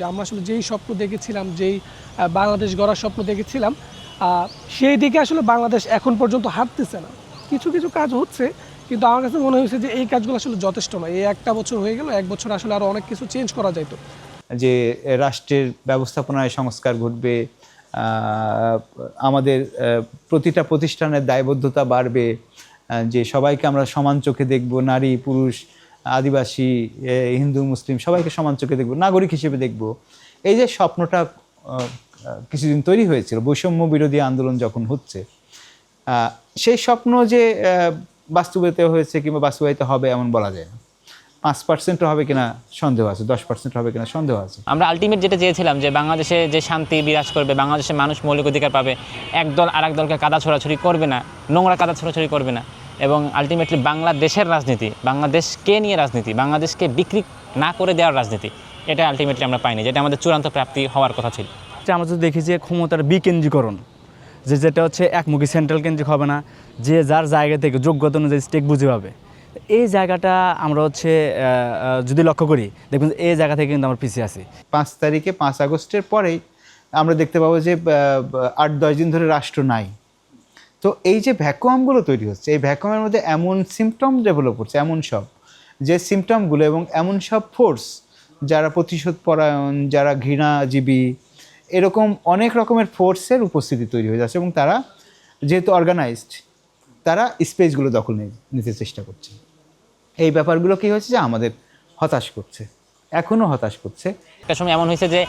যে আমরা আসলে যেই স্বপ্ন দেখেছিলাম, যেই বাংলাদেশ গড়ার স্বপ্ন দেখেছিলাম সেই দিকে আসলে বাংলাদেশ এখন পর্যন্ত হাঁটতেছে না। কিছু কিছু কাজ হচ্ছে, কিন্তু আমার কাছে মনে হয়েছে যে এই কাজগুলো আসলে যথেষ্ট নয়। এই একটা বছর হয়ে গেল, এক বছর আসলে আরও অনেক কিছু চেঞ্জ করা যাইতো। যে রাষ্ট্রের ব্যবস্থাপনায় সংস্কার ঘটবে আমাদের প্রতিটা প্রতিষ্ঠানের দায়বদ্ধতা বাড়বে যে সবাইকে আমরা সমান চোখে দেখব, নারী, পুরুষ আদিবাসী হিন্দু, মুসলিম, সবাইকে সমান চোখে দেখব, নাগরিক হিসেবে দেখব। এই যে স্বপ্নটা কিছুদিন তৈরি হয়েছিল, বৈষম্য বিরোধী আন্দোলন যখন হচ্ছে সেই স্বপ্ন যে বাস্তবায়িত হয়েছে কিংবা বাস্তবায়িত হবে এমন বলা যায় না। পাঁচ পার্সেন্ট হবে কিনা সন্দেহ আছে, দশ পার্সেন্ট হবে কিনা সন্দেহ আছে। আমরা আলটিমেট যেটা চেয়েছিলাম যে বাংলাদেশে যে শান্তি বিরাজ করবে, বাংলাদেশের মানুষ মৌলিক অধিকার পাবে, একদল আর এক দলকে কাদা ছোড়াছড়ি করবে না, নোংরা কাদা ছোড়াছড়ি করবে না। এবং আলটিমেটলি বাংলাদেশের রাজনীতি বাংলাদেশকে নিয়ে রাজনীতি বাংলাদেশকে বিক্রি না করে দেওয়ার রাজনীতি এটা আলটিমেটলি আমরা পাইনি যেটা আমাদের চূড়ান্ত প্রাপ্তি হওয়ার কথা ছিল। যে আমরা যদি দেখি যে ক্ষমতার বিকেন্দ্রীকরণ যে যেটা হচ্ছে একমুখী সেন্ট্রাল কেন্দ্রিক হবে না যে যার জায়গা থেকে যোগ্যতা অনুযায়ী স্টেক বুঝে পাবে এই জায়গাটা আমরা হচ্ছে যদি লক্ষ্য করি দেখবেন যে এই জায়গা থেকে কিন্তু আমরা পিছিয়ে আছি। পাঁচ তারিখে পাঁচ আগস্টের পরেই আমরা দেখতে পাবো যে আট দশ দিন ধরে রাষ্ট্র নাই। তো এই যে ভ্যাকুয়ামগুলো তৈরি হচ্ছে, এই ভ্যাকুয়ামের মধ্যে এমন সিমটম ডেভেলপ হচ্ছে এমন সব, যে সিমটমগুলো এবং এমন সব ফোর্স যারা প্রতিশোধ পরায়ণ, যারা ঘৃণাজীবী, এরকম অনেক রকমের ফোর্সের উপস্থিতি তৈরি হয়ে যাচ্ছে এবং তারা যেহেতু অর্গানাইজড তারা স্পেসগুলো দখল নিতে চেষ্টা করছে। এই ব্যাপারগুলো কী হয়েছে যে আমাদের হতাশ করছে এখনও হতাশ করছে। সময় এমন হয়েছে যে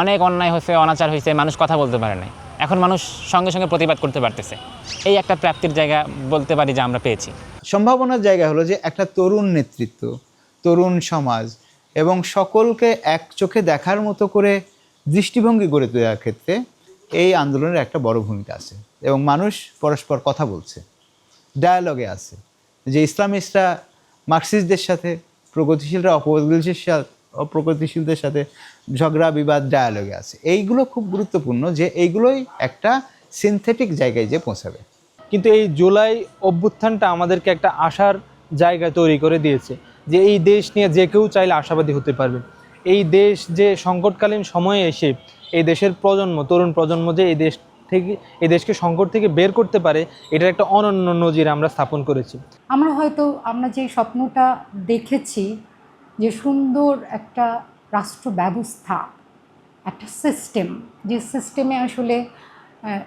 অনেক অন্যায় হয়েছে, অনাচার হয়েছে, মানুষ কথা বলতে পারে নাই। এখন মানুষ সঙ্গে সঙ্গে প্রতিবাদ করতে পারতেছে। এই একটা প্রাপ্তির জায়গা বলতে পারি যে আমরা পেয়েছি। সম্ভাবনার জায়গা হলো যে একটা তরুণ নেতৃত্ব, তরুণ সমাজ এবং সকলকে এক চোখে দেখার মতো করে দৃষ্টিভঙ্গি গড়ে তোলার ক্ষেত্রে এই আন্দোলনের একটা বড় ভূমিকা আছে এবং মানুষ পরস্পর কথা বলছে ডায়ালগে আছে। যে ইসলামিস্টরা মার্কসিস্টদের সাথে, প্রগতিশীলরা অপ্রগতিশীল সা- অপ্রগতিশীলদের সাথে ঝগড়া, বিবাদ ডায়ালগে আছে। এইগুলো খুব গুরুত্বপূর্ণ যে এইগুলোই একটা সিনথেটিক জায়গায় যে পৌঁছাবে। কিন্তু এই জুলাই অভ্যুত্থানটা আমাদেরকে একটা আশার জায়গা তৈরি করে দিয়েছে যে এই দেশ নিয়ে যে কেউ চাইলে আশাবাদী হতে পারবে। এই দেশ যে সংকটকালীন সময়ে এসে এই দেশের প্রজন্ম, তরুণ প্রজন্ম যে এই দেশ থেকে, এই দেশকে সংকট থেকে বের করতে পারে, এটার একটা অনন্য নজির আমরা স্থাপন করেছি। আমরা হয়তো, আমরা যে স্বপ্নটা দেখেছি যে সুন্দর একটা রাষ্ট্র ব্যবস্থা একটা সিস্টেম যে সিস্টেমে আসলে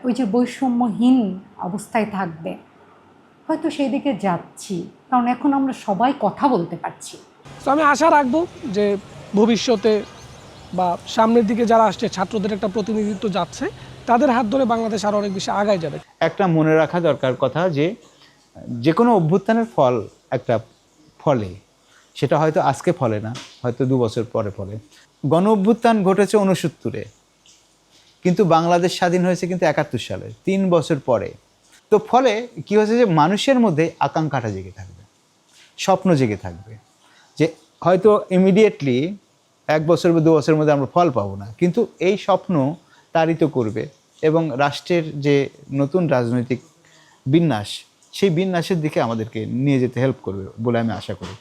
ওই যে বৈষম্যহীন অবস্থায় থাকবে। হয়তো সেই দিকে যাচ্ছি কারণ এখন আমরা সবাই কথা বলতে পারছি। তো আমি আশা রাখব যে ভবিষ্যতে বা সামনের দিকে যারা আসছে ছাত্রদের একটা প্রতিনিধিত্ব যাচ্ছে তাদের হাত ধরে বাংলাদেশ আরও অনেক বেশি আগায় যাবে। একটা মনে রাখা দরকার কথা যে যে কোনো অভ্যুত্থানের ফল একটা ফলে। সেটা হয়তো আজকে ফলে না, হয়তো দু বছর পরে ফলে। গণ অভ্যুত্থান ঘটেছে উনসত্তরে কিন্তু বাংলাদেশ স্বাধীন হয়েছে কিন্তু একাত্তর সালে, তিন বছর পরে। তো ফলে কি হয়েছে যে মানুষের মধ্যে আকাঙ্ক্ষাটা জেগে থাকবে, স্বপ্ন জেগে থাকবে, যে হয়তো ইমিডিয়েটলি এক বছর বা দু বছরের মধ্যে আমরা ফল পাবো না, কিন্তু এই স্বপ্ন তারিত করবে এবং রাষ্ট্রের যে নতুন রাজনৈতিক বিন্যাস, সেই বিন্যাসের দিকে আমাদেরকে নিয়ে যেতে হেল্প করবে বলে আমি আশা করি।